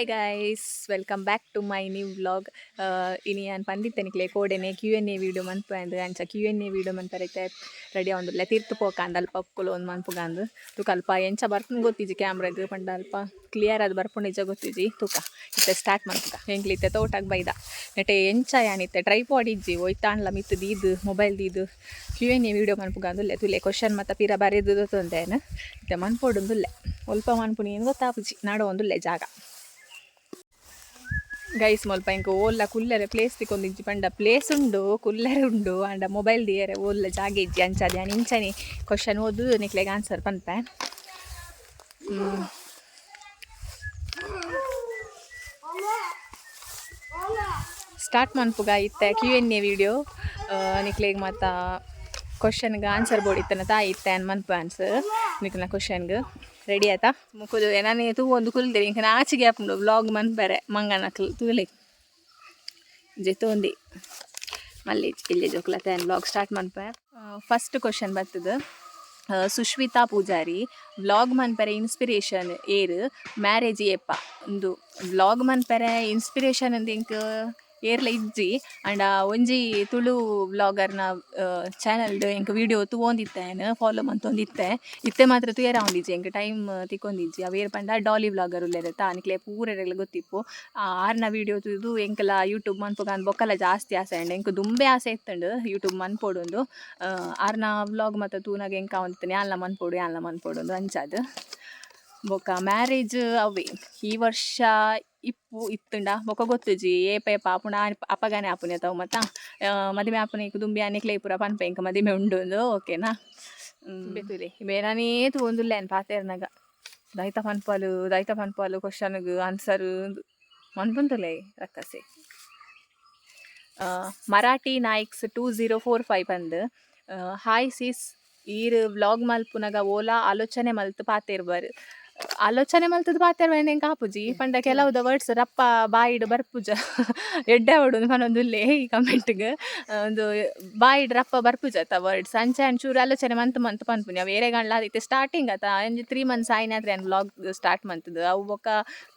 Hi guys welcome back to my new vlog ಇನಿ ನಾನು ಪಂದಿತ್ತನಿಕ್ಲೆ ಕೋಡೆನೆ ಕ್ಯೂ ಎನ್ ಎ ವೀಡಿಯೋ ಮನ್ಪಂದು ಅಂಚ ಕ್ಯೂ ಎನ್ ಎ ವೀಡಿಯೋ ಮನ್ಪರೈತೆ ರೆಡಿ ಆವೊಂದುಲ್ಲೆ ತೀರ್ತು ಪೋಕಾಂದ ಅಲ್ಪ ಒಕ್ಕುಲು ಒಂದು ಮನ್ಪುಗಂದು ತೂಕ ಅಲ್ಪ ಎಂಚ ಬರ್ಪುನ್ ಗೊತ್ತಿಜಿ ಕ್ಯಾಮ್ರಾದು ಪಂಡ ಅಲ್ಪ ಕ್ಲಿಯರ್ ಅದು ಬರ್ಪುಂಡು ನಿಜ ಗೊತ್ತಿಜಿ ತುಕ ಇತ್ತೆ ಸ್ಟಾರ್ಟ್ ಮನ್ಪುಗ ಎಂಗ್ಲಿತ್ತೆ ತೋಟಕ್ಕೆ ಬೈದ ನೆಟೆ ಎಂಚ ಯಾನಿತ್ತೆ ಟ್ರೈಪಾಡ್ ಇಜ್ಜಿ ಒಯ್ತಾಣ್ಲ ಮಿತ್ತು ದೀದು ಮೊಬೈಲ್ ದೀದು ಕ್ಯೂ ಎನ್ ಎ ವೀಡಿಯೋ ಮನ್ಪುಗಂದುಲ್ಲೆ ತುಲೆ ಕ್ವಶನ್ ಮತ್ತು ಪೀರ ಬರೆದು ತೊಂದೇನು ಇತ್ತೆ ಮನ್ಪೊಡುಂದುಲ್ಲೆ ಒಲ್ಪ ಮನ್ಪುನಿ ಏನು ಗೊತ್ತಾಪುಜಿ ನಾಡೋ ಒಂದುಲ್ಲೆ ಜಾಗ ಗೈಸ್ ಮುಲ್ಪ ಇಂಕ ಓಲ್ಲ ಕುಲ್ಲರೆ ಪ್ಲೇಸ್ ತಿಕ್ಕೊಂದಿಜ್ಜಿ ಪಂಡ ಪ್ಲೇಸ್ ಉಂಡು ಕುಲ್ಲರೆ ಉಂಡು ಆಂಡ ಮೊಬೈಲ್ ದಿಯರೆ ಓಲ್ಲ ಜಾಗ ಇಜ್ಜಿ ಅಂಚಾದೆ ನಾನು ಇಂಚನೆ ಕ್ವಶನ್ ಓದು ನಿಕ್ಲೆಗೆ ಆನ್ಸರ್ ಪನ್ಪೆ ಸ್ಟಾರ್ಟ್ ಮನ್ಪುಗ ಇತ್ತೆ ಕ್ಯೂ ಎನ್ ಎ ವಿಡಿಯೋ ನಿಕ್ಲೆಗ್ ಮತ್ತ ಕ್ವಶನ್ಗೆ ಆನ್ಸರ್ ಬೋಡಿತ್ತನ ಇತ್ತನ ತಾ ಇತ್ತೆ ಅನ್ ಮನ್ಪು ಆನ್ಸರ್ ನಿಕ್ನ ಕ್ವಶನ್ಗೆ ರೆಡಿ ಆಯ್ತಾ? ಮುಕ್ಕುದು ನಾನು ತೂ ಒಂದು ಕುಲ್ದಿರಿ ಇಂಕ ನಾಚಿಗೆ ಹಾಕೊಂಡು ವ್ಲಾಗ್ ಮನ್ಪರೆ ಮಂಗನಕ್ಲು ತೂಲಿ ಜೆತೋಂದಿ ಮಲ್ಲಿ, ಇಲ್ಲಿ ಜೋಕ್ಲತ್ತೆ ಬ್ಲಾಗ್ ಸ್ಟಾರ್ಟ್ ಮನ್ಪೆ ಫಸ್ಟ್ ಕ್ವಶನ್ ಬರ್ತದೆ. ಸುಶ್ಮಿತಾ ಪೂಜಾರಿ ವ್ಲಾಗ್ ಮನ್ಪರೆ ಇನ್ಸ್ಪಿರೇಷನ್ ಏರು ಮ್ಯಾರೇಜ್ ಏಪ್ಪ? ಒಂದು ವ್ಲಾಗ್ ಮನ್ಪರೆ ಇನ್ಸ್ಪಿರೇಷನ್ ಇಂಕ್ ಏರ್ಲ ಇಜ್ಜಿ. ಆಂಡ ಒಂಜಿ ತುಳು ವ್ಲಾಗರ್ನ ಚಾನಲ್ಡ್ ಎಂಕ್ ವಿಡಿಯೋ ತೂವೊಂದಿತ್ತೇನು ಫಾಲೋ ಮಂತೊಂದಿತ್ತೆ ಇತ್ತೆ ಮಾತ್ರ ತುಯರ ಆವೊಂದಿಜ್ಜಿ ಎಂಕ್ ಟೈಮ್ ತಿಕ್ಕೊಂದಿಜ್ಜಿ. ಅವೇರ್ ಪಂಡ ಡಾಲಿ ವ್ಲಾಗರ್ ಉಲ್ಲೆರ್ ಅನಿಕ್ಲೆ ಪೂರೆರೆಗ್ಲ ಗೊತ್ತಿಪ್ಪು. ಆರ್ನ ವಿಡಿಯೋ ತುದು ಎಂಕಲ ಯೂಟ್ಯೂಬ್ ಮನ್ಪುಗಂದ್ ಬೊಕ್ಕಲ ಜಾಸ್ತಿ ಆಸೆ ಅಂಡ್ ಎಂಕ್ ದುಂಬೆ ಆಸೆ ಇತ್ತಂಡು ಯೂಟ್ಯೂಬ್ ಮನ್ಪೊಡೊಂದು ಆರ್ನ ವ್ಲಾಗ್ ಮತ್ತು ತೂನಾಗ ಎಂಕ ಅವಂದಿತ್ತನೆ ಯಾನ್ಲ ಮನ್ಪೊಡು ಯಾನ್ಲ ಮನ್ಪೊಡೊಂದು ಅಂಚಾದ್ ಬೊಕ್ಕ ಮ್ಯಾರೇಜ್ ಅವೇ. ಈ ವರ್ಷ ಇಪ್ಪು ಇತ್ತುಂಡ ಬೊಕ ಗೊತ್ತುಜಿ ಏಪ ಏಪ ಆಪುಂಡ ಆಪ್- ಅಪಗಾನೆ ಆಪುನೆ ಅತವು ಮತ್ತ ಮದಿಮೆ ಆಪುನೆ ಇಕ್ಕು ದುಂಬಿ ಆನಿಕ್ಲೆ ಪೂರ ಪನ್ಪೆ ಇಂಕ ಮದಿಮೆ ಉಂಡು ಓಕೆನಾ ಬೇತುಲೆ ಬೇನಾನೇ ತೂವೊಂದುಲ್ಲೆ ಅನ್ ಪಾತೆರ್ನಾಗ ದೈತ ಪನ್ಪಾಲು ದೈತ ಪನ್ಪಾಲು ಕ್ವಶನ್ಗ್ ಆನ್ಸರ್ ಮನ್ಪುಂತುಲೆ ರಕ್ಕಸೆ ಆ, Marathi Naiks two zero four five ಅಂದು ಹಾಯ್ ಸಿಸ್ ಈರ್ ವ್ಲಾಗ್ ಮಲ್ಪುನಗ ಓಲಾ ಆಲೋಚನೆ ಮಲ್ತು ಪಾತೆರ್ಬರ್ ಆಲೋಚನೆ ಮಲ್ತದ ಪಾತೆರ್ಬರ್ ಕಾಪುಜಿ? ಆಪುಜಿ ಪಂಡ ಕೆಲವುದ ವರ್ಡ್ಸ್ ರಪ್ಪ ಬಾಯಿಡ್ ಬರ್ಪುಜ. ಎಡ್ಡೆ ಹೊಡು ಮನೊಂದುಲ್ಲೆ ಈ ಕಮೆಂಟ್ಗೆ ಒಂದು ಬಾಯಿಡ್ ರಪ್ಪ ಬರ್ಪುಜತ ವರ್ಡ್ಸ್ ಅಂಚೆ ಚೂರು ಆಲೋಚನೆ ಮಂತ್ ಮಂತ್ ಪನ್ಪುನಿ ಅವು ಏರೆ ಗಂಡ್ಲ ಆದಿತ್ತೆ ಸ್ಟಾರ್ಟಿಂಗ್ ಆತ ಒಂಜಿ ತ್ರೀ ಮಂತ್ಸ್ ಆಯ್ನಾದ್ರೆ ಅನ್ ಬ್ಲಾಗ್ ಸ್ಟಾರ್ಟ್ ಮಂತದ್ದು ಅವು ಬೊಕ್ಕ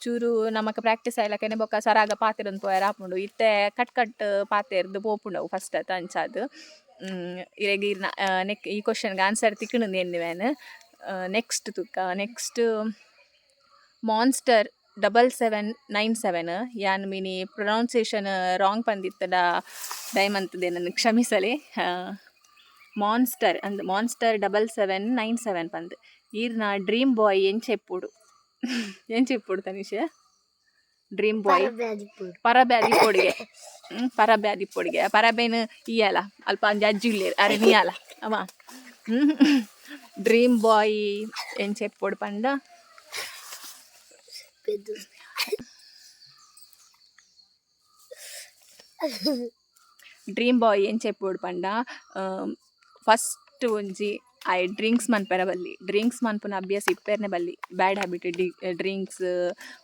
ಚೂರು ನಮಕ್ ಪ್ರಾಕ್ಟೀಸ್ ಆಯ್ಲಕ್ಕನೆ ಬೊಕ್ಕ ಸರಾಗ ಪಾತೆರೊಂದು ಪೋಯರ್ ಆಪುಂಡು ಇತ್ತೆ ಕಟ್ ಕಟ್ ಪಾತೆರ್ದು ಪೋಪುಂಡು ಅವು ಫಸ್ಟ್ ಆತ ಅಂಚಾದ್ ಹ್ಮ್ ಇರ್ನ ನೆಕ್ ಈ ಕ್ವಶನ್ಗೆ ಆನ್ಸರ್ ತಿಕ್ಕಣು ಎನ್ನುವೇನು next ತುಕ್ಕ next monster double seven nine seven ಯಾನ್ ಮಿನಿ ಪ್ರೊನೌನ್ಸಿಯೇಷನ್ ರಾಂಗ್ ಬಂದಿತ್ತದ ಡೈಮಂತದೆ ನನ್ನ ಕ್ಷಮಿಸಲಿ. ಮಾನ್ಸ್ಟರ್ ಅಂದ್ monster double seven nine seven ಪಂದ್ ಈರ್ನ ಡ್ರೀಮ್ ಬಾಯ್ ಎಂಚೆಪ್ಪುಡು. ಎಂಚೆಪ್ಪುಡು ತನಿಷ ಡ್ರೀಮ್ ಬಾಯ್ ಪರಬ್ಯಾದಿ ಪೊಡಿಗೆ ಹ್ಞೂ ಪರಬೆ ಅದಿಪ್ಪೊಡಿಗೆ ಪರಬೇನು ಇಯಲ ಅಲ್ಪ ಅಂಜಿ ಅಜ್ಜಿ ಇಲ್ಲೇರು ಅರೆ ನೀಯಲ ಅವ ಡ್ರೀಮ್ ಬಾಯ್ ಎಂಚೆಪ್ಪೊಡು ಪಂಡ ಡ್ರೀಮ್ ಬಾಯ್ ಏನ್ ಚೆಪ್ಪುಡು ಪಂಡ ಫಸ್ಟ್ ಒಂಜಿ ಐ ಡ್ರಿಂಕ್ಸ್ ಮನ್ಪೆರ ಬಲ್ಲಿ ಡ್ರಿಂಕ್ಸ್ ಮನ್ಪುನ ಅಭ್ಯಾಸ ಇಪ್ಪೆರ್ನೆ ಬಲ್ಲಿ ಬ್ಯಾಡ್ ಹ್ಯಾಬಿಟ್ ಡಿ ಡ್ರಿಂಕ್ಸ್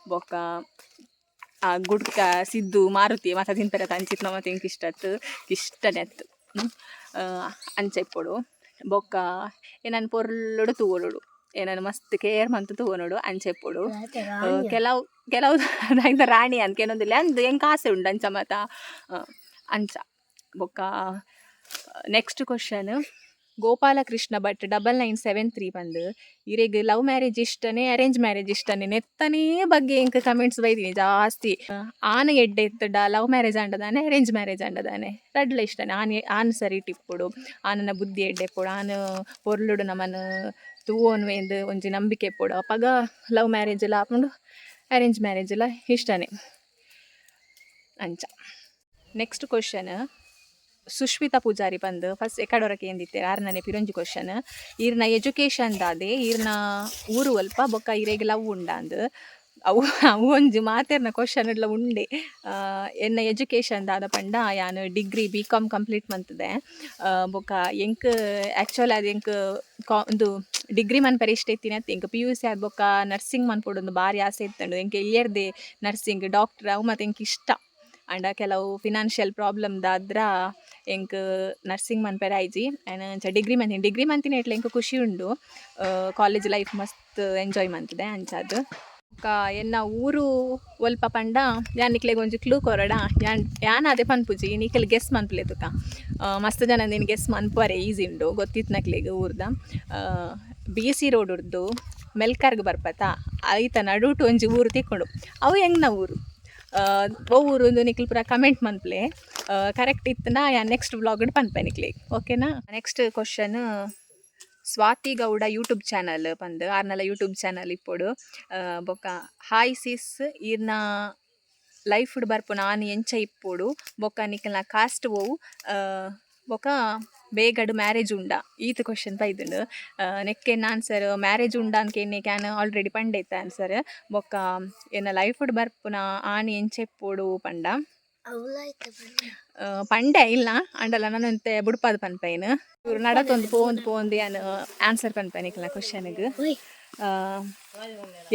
ಬೊಕ್ಕ ಆ ಗುಡ್ಕ ಸಿದ್ದು ಮಾರುತಿ ಮಾತ ತಿನ್ಪೆರ ಅಂಚಿತ್ ನಮ್ಮ ತಿಂಕ್ ಇಷ್ಟತ್ತು ಇಷ್ಟನೇ ಅತ್ತು ಅಂಚೆಪ್ಪೊಡು ಬೊಕ್ಕ ಏನನ್ ಪೊರ್ಲುಡು ತೂವೊಡು ಏನನ್ ಮಸ್ತ್ ಕೇರ್ ಮಂತ್ ತೂವೊನೋಡು ಅಂಚೆಪ್ಪೊಡು ಕೆಲವು ಕೆಲವು ದಾಯ್ತ ರಾಣಿ ಅಂತ ಕೆಲವೊಂದಿಲ್ಲ ಅಂದ್ ಹೆಂಗೆ ಆಸೆ ಉಂಡು ಅಂಚ ಮತ ಆ, ಅಂಚ ಬೊಕ್ಕ next question Gopalakrishna Bhat double nine seven three ಬಂದು, ಇರೆಗ್ ಲವ್ ಮ್ಯಾರೇಜ್ ಇಷ್ಟನೇ ಅರೇಂಜ್ ಮ್ಯಾರೇಜ್ ಇಷ್ಟನೇ, ನೆತ್ತನೇ ಬಗ್ಗೆ ಇಂಕ ಕಮೆಂಟ್ಸ್ ಬೈದೀನಿ ಜಾಸ್ತಿ. ಆನ ಎಡ್ಡೆ ಎತ್ತಡ ಲವ್ ಮ್ಯಾರೇಜ್ ಅಂಡದಾನೆ ಅರೇಂಜ್ ಮ್ಯಾರೇಜ್ ಅಂಡದಾನೆ. ರಡ್ಲ ಇಷ್ಟನೇ, ಆನೆ, ಆನ್ ಸರಿ ಟಿಪ್ಪುಡು ಆನನ ಬುದ್ಧಿ ಎಡ್ಡೆ ಪೋಡು ಆನ ಪೊರ್ಲುಡು ನಮ್ಮನ ತೂವೋನ್ ಎಂದು ಒಂಜಿ ನಂಬಿಕೆ ಪೋಡು ಅಪಗ ಲವ್ ಮ್ಯಾರೇಜ್ ಎಲ್ಲ ಹಾಕೊಂಡು ಅರೇಂಜ್ ಮ್ಯಾರೇಜ್ ಎಲ್ಲ ಇಷ್ಟನೇ. ಅಂಚ. ನೆಕ್ಸ್ಟ್ ಕ್ವಶನ್ ಸುಶ್ಮಿತಾ ಪೂಜಾರಿ ಬಂದು ಫಸ್ಟ್ ಎಕಡೊರಕ್ಕೆ ಎಂದಿತ್ತೆ ಆರ್ನನೆ ಪಿರೊಂಜಿ ಕ್ವಶನ್ ಈರ್ನ ಎಜುಕೇಶನ್ ದಾದೆ, ಈರ್ನ ಊರು ಅಲ್ಪ ಬೊಕ್ಕ ಇರೆಗ್ ಲವ್ ಉಂಡ ಅಂದ್. ಅವು ಅವು ಒಂಜು ಮಾತೆರ್ನ ಕ್ವಶನ್ ಎಲ್ಲ ಉಂಡೆ. ಎನ್ನ ಎಜುಕೇಶನ್ ದಾದ ಪಂಡ ಯಾನು ಡಿಗ್ರಿ ಬಿ ಕಾಮ್ ಕಂಪ್ಲೀಟ್ ಮಂತದೆ ಬೊಕ್ಕ ಎಂಕ್ ಆ್ಯಕ್ಚುಲಿ ಅದು ಎಂಕ್ ಕಾ ಒಂದು ಡಿಗ್ರಿ ಮನ್ ಪರೀಕ್ಷೆ ಇತ್ತೀನಿ ಅಂತ ಎಂಕ್ ಪಿ ಯು ಸಿ ಆದ ಬೊಕ್ಕ ನರ್ಸಿಂಗ್ ಮನ್ಪೊಡು ಒಂದು ಭಾರಿ ಆಸೆ ಇತ್ತಂಡು. ಎಂಕ್ ಇಲ್ಲಿಯರ್ದೆ ನರ್ಸಿಂಗ್ ಡಾಕ್ಟರ್ ಅವು ಮತ್ತು ಎಂಕ್ ಇಷ್ಟ. ಆಂಡ ಕೆಲವು ಫಿನಾನ್ಷಿಯಲ್ ಪ್ರಾಬ್ಲಮ್ ದಾದ್ರ ಎಂಕ್ ನರ್ಸಿಂಗ್ ಮನ್ಪೆರ ಐಜಿ. ಆ್ಯಂಡ್ ಡಿಗ್ರಿ ಮಂತಿನಿ ಡಿಗ್ರಿ ಮಂತಿನ ಇಟ್ಲ ಎಂಕ್ ಖುಷಿ ಉಂಡು. ಕಾಲೇಜ್ ಲೈಫ್ ಮಸ್ತ್ ಎಂಜಾಯ್ ಮಂತಿದೆ ಅಂಚಾದ್ ಬೊಕ ಎನ್ನ ಊರು ಒಲ್ಪ ಪಂಡ, ಯಾನ್ ನಿಕ್ಲೆಗ್ ಒಂಜಿ ಕ್ಲೂ ಕೊರಡ. ಯಾನ್ ಯಾನ್ ಅದೇ ಪನ್ಪುಜಿ ನಿಕ್ಲೆ ಗೆಸ್ ಮನ್ಪುಲೆ ತುಕ ಮಸ್ತ್ ಜನ ನೀನು ಗೆಸ್ ಮನ್ಪುವರೆ ಈಸಿ ಉಂಡು. ಗೊತ್ತಿತ್ತು ನಕ್ಲೆಗ್ ಊರ್ದ. ಬಿ ಸಿ ರೋಡ್ ಉರ್ದು ಮೆಲ್ಕರ್ಗ್ ಬರ್ಪತ್ತ ಐತ ನಡುಟು ಒಂಜಿ ಊರು ತಿಕ್ಕೊಂಡು. ಅವು ಹೆಂಗ್ನ ಊರು? ಆ, ಓ ಊರು ನಿಕ್ಲು ಪೂರ ಕಮೆಂಟ್ ಮನ್ಪ್ಲೆ ಕರೆಕ್ಟ್ ಇತ್ತನ ಯಾ ನೆಕ್ಸ್ಟ್ ವ್ಲಾಗ್ ಪನ್ಪೆ ನಿಕ್ಲಿಗ್ ಓಕೆನಾ next question Swathi Gowda YouTube channel ಪಂದ್ ಆರ್ನಲ ಯೂಟ್ಯೂಬ್ ಚಾನಲ್ ಇಪ್ಪೊಡು. ಬೊಕ್ಕ ಹಾಯ್ ಸಿಸ್ ಈರ್ನ ಲೈಫ್ ಬರ್ಪುನ ಆನ್ ಎಂಚ ಇಪ್ಪೊಡು. ಬೊಕ್ಕ ನಿಕ್ಲ್ನ ಕಾಸ್ಟ್ ಓವು. ಬೊಕ್ಕ ಬೇಗಡ್ ಮ್ಯಾರೇಜ್ ಉಂಡ ಈತ ಕ್ವಶನ್ ಪೈದುಂಡು ನೆಕ್ಕೆನ್ ಆನ್ಸರ್ ಮ್ಯಾರೇಜ್ ಉಂಡ ಅನ್ಕೆನ್ನೆ ಕ್ಯಾನ್ ಆಲ್ರೆಡಿ ಪಂಡೈತ ಆನ್ಸರ್ ಬೊಕ್ಕ ಎನ್ನ ಲೈಫ್ ಬರ್ಪುನ, ಆನಿ ಎಂಚೆ ಇಪ್ಪೊಡು ಪಂಡ? ಪಂಡೆ ಇಲ್ಲ. ಅಂಡಲ್ಲ, ನಾನು ಅಂತ ಬುಡ್ಪಾದ ಪನ್ಪೈನ್ ಇವ್ರು ನಡತೊಂದು, ಪೋಂದು ಪೋಂದು ಏನು ಆನ್ಸರ್ ಪನ್ಪೈನ್ ಇಲ್ಲ ಕ್ವಶನ್ಗೆ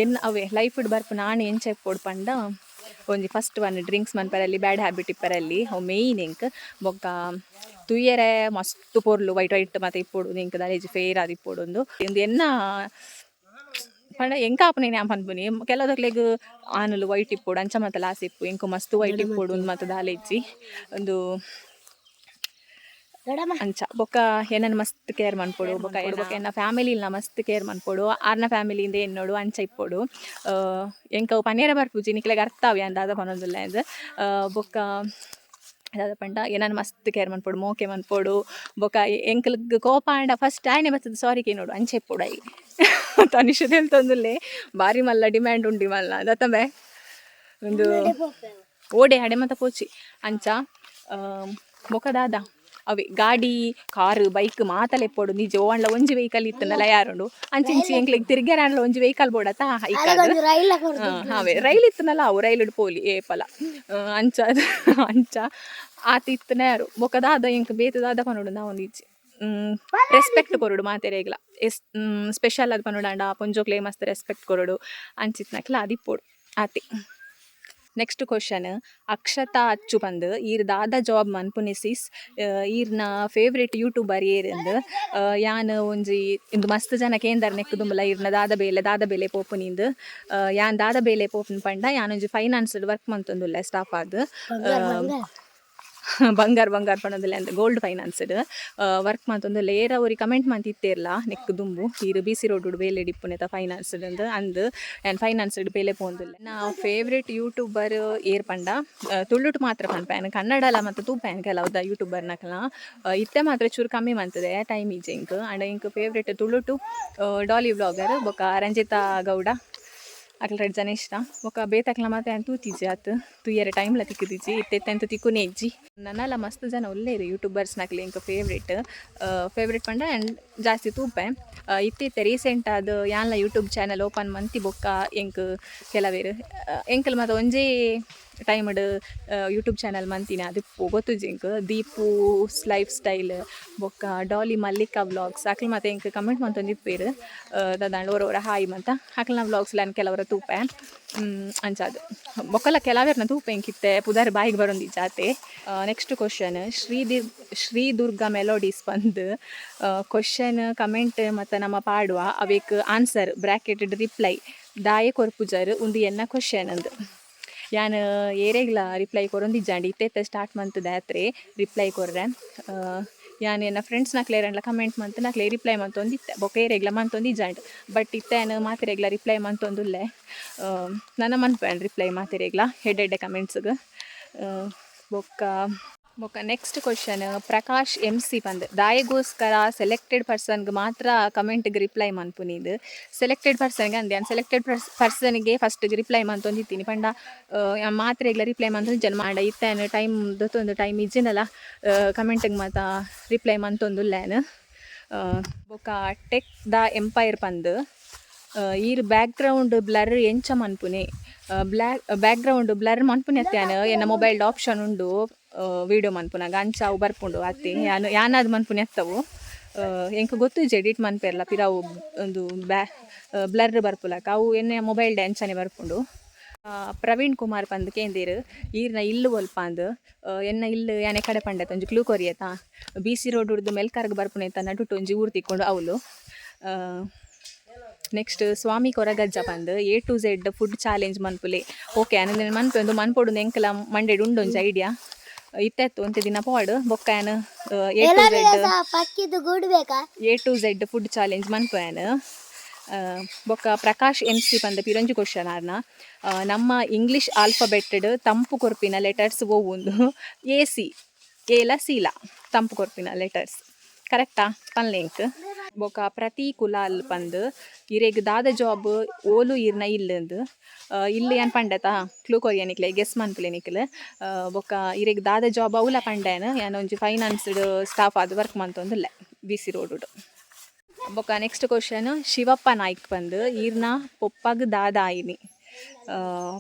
ಎನ್ ಅವೇ ಲೈಫ್ ಬರ್ಪು ನಾನು ಎಂಚೆ ಇಪ್ಪೊಡು ಪಂಡ? ಒಂಜಿ ಫಸ್ಟ್ ಒನ್ ಡ್ರಿಂಕ್ಸ್ ಮನ್ಪರಲ್ಲಿ ಬ್ಯಾಡ್ ಹ್ಯಾಬಿಟ್ ಇಪ್ಪರಲ್ಲಿ ಅವು ಮೇಯ್ನ್ ಎಂಕ್ ಬೊಕ್ಕ ತುಯ್ಯರೆ ಮಸ್ತ್ ಪೊರ್ಲು ವೈಟ್ ವೈಟ್ ಮತ್ತೆ ಇಪ್ಪೊಡು ನಿಂಕ್ ದಾಲೇಜಿ ಫೇರ್ ಅದು ಇಪ್ಪೊಡು ಒಂದು. ಇಂದು ಎನ್ನ ಪಂಡ ಎಂಕ ಆಪನೆ ನ್ಯಾಮ್ ಪನ್ಪುನಿ ಕೆಲವುದಕ್ಲೆಗ್ ಆನಲು ವೈಟ್ ಇಪ್ಪೊಡು ಅಂಚ ಮತ್ತೆ ಲಾಸ್ ಇಪ್ಪು ಎಂಕು ಮಸ್ತ್ ವೈಟ್ ಇಪ್ಪೊಡು ಒಂದು ಮತ್ತೆ ದಾಲೇಜಿ. ಒಂದು ಅಂಚ. ಬೊಕ್ಕ ಏನನ್ನ ಮಸ್ತ್ ಕೇರ್ ಮನ್ಪೊಡು ಬೊಕ್ಕ ಬೊಕ್ಕ ಎನ್ನ ಫ್ಯಾಮಿಲಿನ ಮಸ್ತ್ ಕೇರ್ ಮನ್ಪೊಡು ಆರ್ನ ಫ್ಯಾಮಿಲಿಯಿಂದ ಎನ್ನೋಡು ಅಂಚ ಇಪ್ಪೊಡು. ಎಂಕ ಪನ್ನೇರ ಪನೇರ ಬರ್ಪುಜಿ ನಿಕ್ಲೆಗ್ ಅರ್ಥ ಅವೆ ಅಂದಾದ ಪನೊಂದುಲ್ಲ ಇದು ಬೊಕ್ಕ ದಾದ ಪಂಡ ಏನಾನು ಮಸ್ತ್ ಕೇರ್ ಮನ್ಪೊಡು ಮೋಕೆ ಮನ್ಪೊಡು ಬೊಕ ಎಂಕಲ್ಗ್ ಕೋಪ ಆಂಡ ಫಸ್ಟ್ ಆಯ್ನೆ ಬರ್ತದೆ ಸಾರಿ ಕೇನೋಡು ಅಂಚೆ ಇಪ್ಪೊಡು ಐ ತನಿಷು ಹೇಳ್ತೊಂದುಲ್ಲೆ ಬಾರಿ ಮಲ್ಲ ಡಿಮ್ಯಾಂಡ್ ಉಂಡಿ ಮಲ್ಲ. ದತ್ತಂಬೆ ಒಂದು ಓಡೆ ಹಡೆ ಮತ್ತ ಪೋಚಿ. ಅಂಚ ಮೊಕದಾದ ಅವೆ ಗಾಡಿ ಕಾರು ಬೈಕ್ ಮಾತಲೆ ಎಪ್ಪೊಡು ನಿಜ ಓಣ್ಲ ಒಂಜಿ ವೆಹಿಕಲ್ ಇತ್ತನಲ್ಲ ಯಾರುಂಡು? ಅಂಚಿಂಚಿ ಎಂಕ್ಲೆಗ್ ತಿರ್ಗ್ಯಾರ ಒಂಜಿ ವೆಹಿಕಲ್ ಐಕಾದು ಹಾವೆ. ರೈಲ್ ಇತ್ತನಲ್ಲ ಅವು ರೈಲ್ ಪೋಲಿ. ಏಪಲ ಅಂಚ ಅಂಚ. ಆತ ಇತ್ತನ ಯಾರು? ಬೊಕದಾದ ಎಂಕ್ ಬೇತದಾದ ಪನೋಡು ನಾವು ನಿಜಿ ರೆಸ್ಪೆಕ್ಟ್ ಕೊರಡು ಮಾತೆರೆಗ್ಲ ಎಸ್ ಸ್ಪೆಷಲ್ ಅದು ಪನೋಡಾಂಡ ಪೊಂಜೋಕ್ಲೆ ಮಸ್ತ್ ರೆಸ್ಪೆಕ್ಟ್ ಕೊರಡು. ಅಂಚಿತ್ನಕ್ಲ ಅದಿಪ್ಪೋಡು ಆತಿ. ನೆಕ್ಸ್ಟ್ ಕ್ವಶನ್ ಅಕ್ಷತಾ ಅಚ್ಚು ಬಂದು ಈರ್ ದಾದ ಜಾಬ್ ಮನ್ಪುನಿಸಿಸ್ ಈರ್ನ ಫೇವ್ರೇಟ್ ಯೂಟ್ಯೂಬರ್ ಏರಂದು ಯಾನ್ ಒಂಜಿ ಇಂದು ಮಸ್ತ್ ಜನ ಕೇಂದ್ರ ನೆಕ್ ದುಂಬುಲ ಈರ್ನ ದಾದ ಬೇಲೆ ದಾದ ಬೇಲೆ ಪೋಪುನಿಂದು ಯಾನ್ ದಾದ ಬೇಲೆ ಪೋಪುನ್ ಪಂಡ ಯಾನೊಂಜಿ ಫೈನಾನ್ಸ್ ವರ್ಕ್ ಮಂತೊಂದುಲ್ಲ ಸ್ಟಾಫ್ ಆದ್. ಬಂಗಾರ ಬಂಗಾರ ಪಣದಲ್ಲಿ ಅಂದ್ರೆ ಗೋಲ್ಡ್ ಫೈನಾನ್ಸ್ಡ್ ವರ್ಕ್ ಮಂತೊಂದುಲ್ಲೆ ಲೇರ ಅವ್ರಿಗೆ ಕಮೆಂಟ್ ಮಂತಿತ್ತೇರ್ಲ ನೆಕ್ ದುಂಬು ಈರು ಬಿ ಸಿ ರೋಡ್ ಬೇಲೆ ಡಿಪ್ಪುನೆತ ಫೈನಾನ್ಸ್ಡ್ ಅಂದ್ ಅಂದ್ ಆ್ಯಂಡ್ ಫೈನಾನ್ಸ್ಡ್ ಬೇಲೆ ಪೋಂದಿಲ್ಲ ನಾ ಫೇವ್ರೇಟ್ ಯೂಟ್ಯೂಬರ್ ಏರ್ ಪಂಡ ತುಳ್ಳುಟ್ ಮಾತ್ರ ಕನ್ನಡ ಕನ್ನಡಲ ಮತ್ತು ತೂಪೇನ್ ಕೆಲವ್ದ ಯೂಟ್ಯೂಬರ್ ನಕಲ. ಇತ್ತೆ ಮಾತ್ರ ಚೂರು ಕಮ್ಮಿ ಮಂತದೆ ಟೈಮ್ ಈಜ್ ಇಂಕ್. ಅಂಡ್ ಇಂಕ್ ಫೇವ್ರೇಟ್ ತುಳುಟು ಡಾಲಿ ವ್ಲಾಗರ್ ಬೊಕ ರಂಜಿತಾ ಗೌಡ. ಅಕ್ಲ ರೆಡ್ ಜನ ಇಷ್ಟ. ಬೊಕ ಬೇತಕ್ಲ ಮಾತೆ ಅಂತ ತೂತಿಜಿ ಆತು ಟೈಮ್ ಟೈಮ್ಲ ತಿಕ್ಕುದಿಜಿ ಇತ್ತೆತ್ತೆ ಅಂತ ತಿಕ್ಕುನೆ ಇಜ್ಜಿ. ನನ್ನಲ್ಲ ಮಸ್ತ್ ಜನ ಒಳ್ಳೆಯರು ಯೂಟ್ಯೂಬರ್ಸ್ ನಕ್ಲಿ ಇಂಕ ಫೇವ್ರೇಟ್ ಫೇವ್ರೇಟ್ ಪಂಡ ಆ್ಯಂಡ್ ಜಾಸ್ತಿ ತೂಪೆ. ಆ, ಇತ್ತಿತ್ತೆ ರೀಸೆಂಟ್ ಅದು ಯಾನ್ಲ ಯೂಟ್ಯೂಬ್ ಚಾನಲ್ ಓಪನ್ ಮಂತಿ ಬೊಕ್ಕ ಎಂಕ್ ಕೆಲವೇರು. ಎಂಕಲ್ ಮತ್ತು ಒಂಜೇ ಟೈಮ್ಡ್ ಯೂಟ್ಯೂಬ್ ಚಾನಲ್ ಮಂತಿನ. ಅದು ಹೋಗೋತು ಜಿಂಕ್. ದೀಪು ಲೈಫ್ ಸ್ಟೈಲ್ ಬೊಕ್ಕ ಡಾಲಿ ಮಲ್ಲಿಕಾ ವ್ಲಾಗ್ಸ್ ಅಕ್ಲ ಮತ್ತೆ ಎಂಕ್ ಕಮೆಂಟ್ ಮಂತೊಂದಿಪ್ಪೇರು ದಾಂಡ್ ಓರವರ ಹಾಯಿ ಮಂತ. ಅಕ್ಲನ ವ್ಲಾಗ್ಸ್ ಲ್ಯಾನ್ ಕೆಲವರ ತೂಪೆ. ಅಂಚಾದು ಬೊಕ್ಕಲ ಕೆಲವೇರ್ನ ತೂಪೆ ಎಂಕಿತ್ತೆ ಪುದಾರ್ ಬಾಯಿಗೆ ಬರೋಂದು ಜಾತೆ. ನೆಕ್ಸ್ಟ್ ಕ್ವಶನ್ ಶ್ರೀದಿರ್ ಶ್ರೀ ದುರ್ಗಾ ಮೆಲೋಡೀಸ್ ಬಂದು. ಕ್ವಶನ್ ಕಮೆಂಟ್ ಮತ್ತು ನಮ್ಮ ಪಾಡುವ. ಅವೇಕ್ ಆನ್ಸರ್ ಬ್ರ್ಯಾಕೆಟೆಡ್ ರಿಪ್ಲೈ ದಾಯೆ ಕೊರ್ಪುಜರ್ ಉಂದು ಎನ್ನ ಕ್ವಶನ್ ಅಂದು. ಯಾನ್ ಏರೆಗ್ಲ ರಿಪ್ಲೈ ಕೊರೊಂದಿಜ್ಜಾಂಡಿ ಇತ್ತೆ ಸ್ಟಾರ್ಟ್ ಮಂತ್ ದಾತ್ರೆ ರಿಪ್ಲೈ ಕೊರ್ರೆ. ಯಾನ್ ಎನ್ನ ಫ್ರೆಂಡ್ಸ್ ನಕ್ಲೇರನ್ಲ ಕಮೆಂಟ್ ಮಂತ್ ನಕ್ಲೆ ರಿಪ್ಲೈ ಮಂತೊಂದಿತ್ತೆ ಬೊಕ ಏರೆಗ್ಲ ಮಂತೊಂದಿಜ್ಜಾಂಡ್ ಬಟ್ ಇತ್ತೇನು ಮಾತೆರೆಗ್ಲ ರಿಪ್ಲೈ ಮಂತೊಂದುಲ್ಲೆ ನನ್ನ ಮನ್ಪೇನ್ ರಿಪ್ಲೈ ಮಾತೆರೆಗ್ಲ ಹೆಡ್ ಹೆಡ್ಡೆ ಕಮೆಂಟ್ಸ್ಗೆ ಬೊಕ್ಕ ಬೊಕ್ಕ next question Prakash M C ಬಂದು. ದಾಯಗೋಸ್ಕರ ಸೆಲೆಕ್ಟೆಡ್ ಪರ್ಸನ್ಗೆ ಮಾತ್ರ ಕಮೆಂಟ್ಗೆ ರಿಪ್ಲೈ ಮನ್ಪುನಿದು ಸೆಲೆಕ್ಟೆಡ್ ಪರ್ಸನ್ಗೆ ಅಂದೆ ಸೆಲೆಕ್ಟೆಡ್ ಪರ್ಸ್ ಪರ್ಸನ್ಗೆ ಫಸ್ಟ್ಗೆ ರಿಪ್ಲೈ ಮಂತೊಂದಿತ್ತೀನಿ ಪಂಡ ಮಾತ್ರೆಗ್ಲ ರಿಪ್ಲೈ ಮಂತೊಂದು ಜನ ಮಾಡ. ಇತ್ತೇನು ಟೈಮ್ ದೊತ್ತೊಂದು ಟೈಮ್ ಇಜ್ಜಿನಲ್ಲ ಕಮೆಂಟಿಗೆ ಮಾತ ರಿಪ್ಲೈ ಮಂತೊಂದುಲ್ಲೇನು ಬೊಕ್ಕ ಟೆಕ್ ದ ಎಂಪೈರ್ ಪಂದು ಈರ್ ಬ್ಯಾಕ್ಗ್ರೌಂಡ್ ಬ್ಲರ್ ಎಂಚ ಮನ್ಪುನೆ ಬ್ಲ್ಯಾಕ್ ಬ್ಯಾಕ್ಗ್ರೌಂಡ್ ಬ್ಲರ್ ಮನ್ಪುನೆ ಅತ್ತೇನು ಎನ್ನ ಮೊಬೈಲ್ ಆಪ್ಷನ್ ಉಂಡು. ವಿಡಿಯೋ ಮನ್ಪುನ ಅಂಚ ಅವು ಬರ್ಪುಂಡು, ಅತ್ತೆ. ಯಾನು ಯಾನಾದ್ ಮನ್ಪುನ ಎತ್ತವು ಎಂಕ ಗೊತ್ತು ಎಡಿಟ್ ಮನ್ಪೆರ್ಲ ಪಿರಾವು ಒಂದು ಬ್ಯಾ ಬ್ಲರ್ ಬರ್ಪುಲಕ. ಅವು ಎನ್ನೆ ಮೊಬೈಲ್ ಡ್ಯಾನ್ಸನೆ ಬರ್ಪುಂಡು. ಪ್ರವೀಣ್ ಕುಮಾರ್ ಪಂದ್ ಕೇಂದಿರು, ಈರ್ನ ಇಲ್ಲು ಒಲ್ಪ ಅಂದ್. ಎನ್ನ ಇಲ್ಲು ಯಾನೆ ಕಡೆ ಪಂಡತ ಒಂಜಿ ಕ್ಲೂ ಕೊರಿಯತ ಬಿ ಸಿ ರೋಡ್ ಹುಡ್ದು ಮೆಲ್ಕಾರ್ಗ್ ಅಂತ ನಡುಟು ಒಂಜಿ ಊರು ತಿಕ್ಕೊಂಡು ಅವಳು ನೆಕ್ಸ್ಟ್ ಸ್ವಾಮಿ ಕೊರಗಜ್ಜ ಬಂದು A to Z food challenge ಮನ್ಪುಲೆ. Okay ಅನಂದ್ರೆ ಮನ್ಪು ಒಂದು ಮನ್ಪೊಡು ಎಂಕಲ ಉಂಡು ಉಂಡೊಂಜಿ ಐಡಿಯಾ ಇತ್ತೆತ್ತು ಒಂತೆ ದಿನ ಪಾಡ್ ಬೊಕ್ಕ ಏನ್ A to Z ಗೂಡ್ಬೇಕಾ? A to Z food challenge ಮನ್ಪುವೆನ್ ಬೊಕ್ಕ ಪ್ರಕಾಶ್ ಎಂ ಸಿ ಪಂದ ಪಿರಂಜು ಕ್ವಶನ್ ಆರ್ನ ನಮ್ಮ ಇಂಗ್ಲಿಷ್ ಆಲ್ಫಬೆಟ್ಟೆಡ್ ತಂಪು ಕೊರ್ಪಿನ ಲೆಟರ್ಸ್ ಓವುಂದು ಎ ಸಿ ಏಲ ಸೀಲ ತಂಪು ಕೊರ್ಪಿನ ಲೆಟರ್ಸ್ ಕರೆಕ್ಟಾ ಪನ್ಲೆಂಕ್ ಬೊಕ ಪ್ರತಿ ಕುಲಾಲ್ ಪಂದ್, ಇರೆಗ್ ದಾದ ಜಾಬ್, ಓಲು ಇರ್ನ ಇಲ್ಲಂದು ಇಲ್ಲಿ ಏನು ಪಂಡತ? ಕ್ಲೂ ಕೊರಿಯನಿಕ್ಲೆ ಗೆಸ್ ಮನ್ಪುಲೆನಿಕ್ಲೆ ಬೊಕ ಇರೆಗ್ ದಾದ ಜಾಬ್ ಅವಲ ಪಂಡೇನು, ಏನು ಒಂಜಿ ಫೈನಾನ್ಸ್ಡ್ ಸ್ಟಾಫ್ ಅದು ವರ್ಕ್ ಮಂತೊಂದುಲ್ಲೆ ಬಿ ಸಿ ರೋಡ್ ಬೊಕ ನೆಕ್ಸ್ಟ್ ಕ್ವಶನ್ ಶಿವಪ್ಪ ನಾಯ್ಕ್ ಬಂದು ಇರ್ನ ಪೊಪ್ಪಗ್ ದಾದ ಆಯಿನಿ.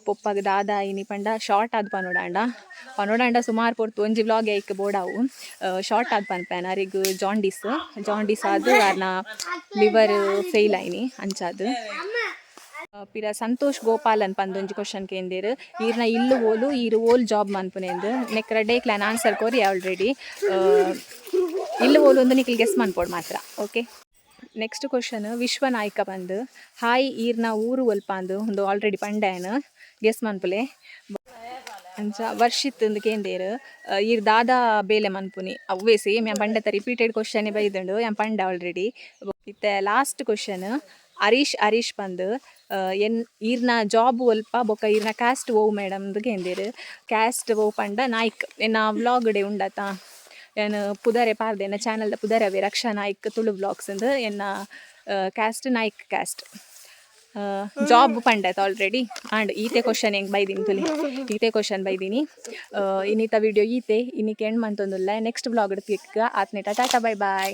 ಪೊಪ್ಪಗ್ ದಾದ, ಇನಿ ಪಂಡ ಶಾರ್ಟ್ ಆದ್ ಪನೋಡಾಂಡ. ಪನೋಡಾಂಡ ಸುಮಾರು ಪೊರ್ತು ಒಂಜಿ ವ್ಲಾಗ್ ಐಕ್ ಬೋಡಾವು. ಶಾರ್ಟ್ ಆದ್ ಪನ್ಪೇನ ಅರಿಗ್ ಜಾಂಡೀಸ್ ಜಾಂಡೀಸ್ ಆದ್ ಅರ್ನ ಲಿವರ್ ಫೇಲ್ ಆಯ್ನಿ, ಅಂಚಾದ್. ಪಿರ ಸಂತೋಷ್ ಗೋಪಾಲನ್ ಪಂದೊಂಜಿ ಕ್ವಶನ್ ಕೇಂದಿರ್. ಈರ್ನ ಇಲ್ಲು ಓಲು ಈರು ಓಲ್ ಜಾಬ್ ಮನ್ಪುನೆಂದು. ನೆಕ್ರ ಡೇ ಕ್ಲಾನ್ ಆನ್ಸರ್ ಕೋರಿ ಆಲ್ರೆಡಿ ಇಲ್ಲು ಓಲು ಒಂದು ನಿಖಿಲ್ ಗೆಸ್ ಮನ್ಪೋಡು ಮಾತ್ರ ಓಕೆ ನೆಕ್ಸ್ಟ್ ಕ್ವಶನ್ ವಿಶ್ವನಾಯ್ಕ ಬಂದು ಹಾಯ್ ಈರ್ನ ಊರು ಒಲ್ಪ ಅಂದು ಒಂದು ಆಲ್ರೆಡಿ ಪಂಡ್ಯಾನ್ ಗೆಸ್ ಮನ್ಪುಲೆ. ಅಂಚ, ವರ್ಷಿತ್ ಅಂದ್ ಕೇಂದೇರ್ ಈರ್ ದಾದಾ ಬೇಲೆ ಮನ್ಪುನಿ. ಅವ್ವೇಸಿ ಸೇಮ್ ಯಾ ಪಂಡತ ರಿಪೀಟೆಡ್ ಕ್ವಶನ್ ಬೈದಂಡು ಯಾ ಪಂಡ ಆಲ್ರೆಡಿ ಇತ್ತೆ ಲಾಸ್ಟ್ ಕ್ವಶನ್ ಹರೀಶ್ ಹರೀಶ್ ಬಂದು ಎನ್ ಈರ್ನ ಜಾಬ್ ಒಲ್ಪ ಬೊಕ್ಕ ಈರ್ನ ಕ್ಯಾಸ್ಟ್ ಓವ್ ಮೇಡಮ್ ಕೇಂದೇರ್ ಕ್ಯಾಸ್ಟ್ ಓ ಪಂಡ ನಾಯ್ಕ್, ಎನ್ನ ವ್ಲಾಗ್ ಡೇ ಉಂಡತ? ಪುದರೆ ಪಾರ್ದೆ ಎನ್ನ ಚಾನಲ್ದ ಪುದರೆ ಅವೇ, ರಕ್ಷಾ ನಾಯ್ಕ, ತುಳು ಬ್ಲಾಗ್ಸ್ ಅಂದು ಎನ್ನ ಕ್ಯಾಸ್ಟ್ ನಾಯ್ಕ್ ಕ್ಯಾಸ್ಟ್ ಜಾಬ್ ಪಂಡತ್ ಆಲ್ರೆಡಿ ಆ್ಯಂಡ್ ಈತೆ ಕ್ವಶನ್ ಹೆಂಗೆ ಬೈದೀನಿ ತುಲಿ? ಈತೆ ಕ್ವಶನ್ ಬೈದೀನಿ. ಇನ್ನಿತ ವಿಡಿಯೋ ಈತೆ ಇನ್ನಿಕ್ಕೆ ಎಂಡ್ ಮಂತೊಂದುಲ್ಲ ನೆಕ್ಸ್ಟ್ ಬ್ಲಾಗ್ ಇಡ್ತೀಕ ಆತ್ನೇಟ ಟಾಟಾ ಬೈ ಬಾಯ್